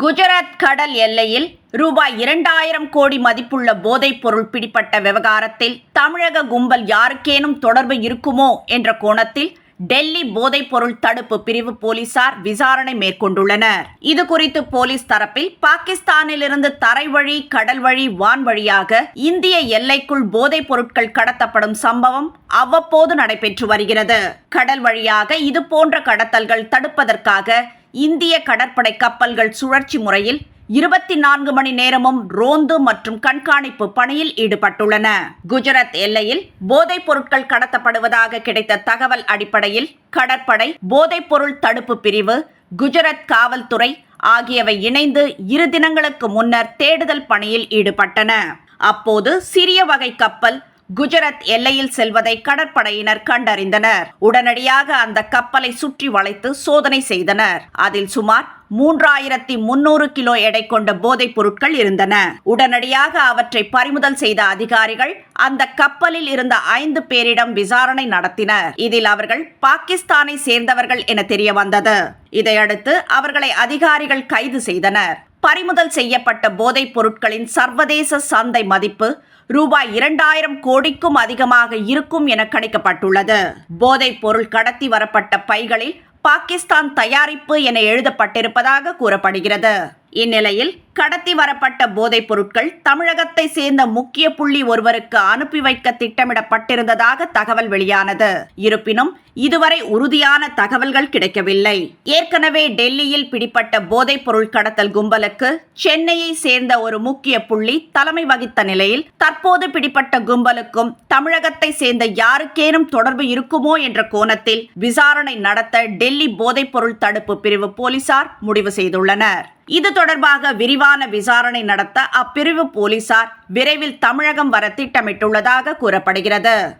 குஜராத் கடல் எல்லையில் ரூபாய் இரண்டாயிரம் கோடி மதிப்புள்ள போதைப் பொருள் பிடிப்பட்ட விவகாரத்தில் தமிழக கும்பல் யாருக்கேனும் தொடர்பு இருக்குமோ என்ற கோணத்தில் டெல்லி போதைப் பொருள் தடுப்பு பிரிவு போலீசார் விசாரணை மேற்கொண்டுள்ளனர். இது குறித்து போலீஸ் தரப்பில் பாகிஸ்தானிலிருந்து தரை வழி கடல் வழி வான் வழியாக இந்திய எல்லைக்குள் போதைப் பொருட்கள் கடத்தப்படும் சம்பவம் அவ்வப்போது நடைபெற்று வருகிறது. கடல் வழியாக இது போன்ற கடத்தல்கள் தடுப்பதற்காக இந்திய கடற்படை கப்பல்கள் சுழற்சி முறையில் இருபத்தி நான்கு மணி நேரமும் ரோந்து மற்றும் கண்காணிப்பு பணியில் ஈடுபட்டுள்ளன. குஜராத் எல்லையில் போதைப் பொருட்கள் கடத்தப்படுவதாக கிடைத்த தகவல் அடிப்படையில் கடற்படை போதைப் பொருள் தடுப்பு பிரிவு குஜராத் காவல்துறை ஆகியவை இணைந்து இரு தினங்களுக்கு முன்னர் தேடுதல் பணியில் ஈடுபட்டன. அப்போது சிறிய வகை கப்பல் குஜராத் எல்லையில் செல்வதை கடற்படையினர் கண்டறிந்தனர். உடனடியாக அந்த கப்பலை சுற்றி வளைத்து சோதனை செய்தனர். அதில் சுமார் மூன்றாயிரத்தி முன்னூறு கிலோ எடை கொண்ட போதைப் பொருட்கள் இருந்தன. உடனடியாக அவற்றை பறிமுதல் செய்த அதிகாரிகள் அந்த கப்பலில் இருந்த ஐந்து பேரிடம் விசாரணை நடத்தினர். இதில் அவர்கள் பாகிஸ்தானை சேர்ந்தவர்கள் என தெரிய வந்தது இதையடுத்து அவர்களை அதிகாரிகள் கைது செய்தனர். பறிமுதல் செய்யப்பட்ட போதைப் பொருட்களின் சர்வதேச சந்தை மதிப்பு ரூபாய் இரண்டாயிரம் கோடிக்கும் அதிகமாக இருக்கும் என கணிக்கப்பட்டுள்ளது. போதைப் பொருள் கடத்தி வரப்பட்ட பைகளில் பாகிஸ்தான் தயாரிப்பு என எழுதப்பட்டிருப்பதாக கூறப்படுகிறது. இந்நிலையில் கடத்தி வரப்பட்ட போதைப் பொருட்கள் தமிழகத்தை சேர்ந்த முக்கிய புள்ளி ஒருவருக்கு அனுப்பி வைக்க திட்டமிடப்பட்டிருந்ததாக தகவல் வெளியானது. இருப்பினும் இதுவரை உறுதியான தகவல்கள் கிடைக்கவில்லை. ஏற்கனவே டெல்லியில் பிடிப்பட்ட போதைப் பொருள் கடத்தல் கும்பலுக்கு சென்னையை சேர்ந்த ஒரு முக்கிய புள்ளி தலைமை வகித்த நிலையில் தற்போது பிடிப்பட்ட கும்பலுக்கும் தமிழகத்தை சேர்ந்த யாருக்கேனும் தொடர்பு இருக்குமோ என்ற கோணத்தில் விசாரணை நடத்த டெல்லி போதைப் பொருள் தடுப்பு பிரிவு போலீசார் முடிவு செய்துள்ளனர். இது தொடர்பாக விரிவான விசாரணை நடத்த அப்பிரிவு போலீசார் விரைவில் தமிழகம் வர திட்டமிட்டுள்ளதாக கூறப்படுகிறது.